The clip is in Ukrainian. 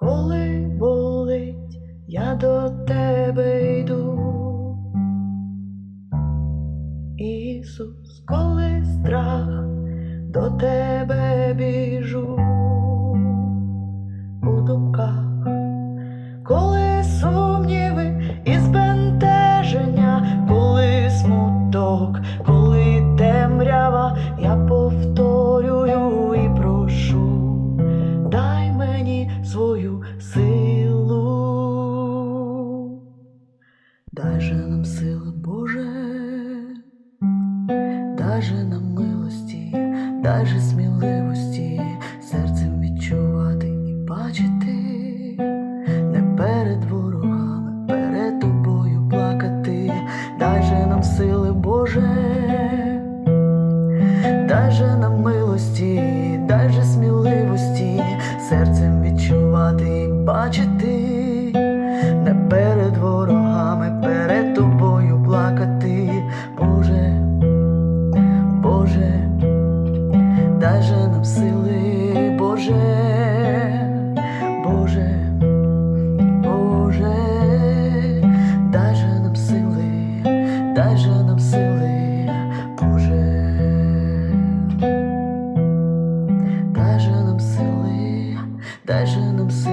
Коли болить, я до тебе йду. Ісус, коли страх, до тебе біжу свою силу, дай же нам сили, Боже, дай же нам милості, дай же сміливості, серцем відчувати і бачити, не перед ворогами, перед тобою плакати, дай же нам сили, Боже, бачити, не перед ворогами, перед тобою плакати, Боже, Боже, дай же нам сили, Боже, Боже, Боже, дай же сили, дай же сили, Боже, дай же нам сили. Дай же нам сили.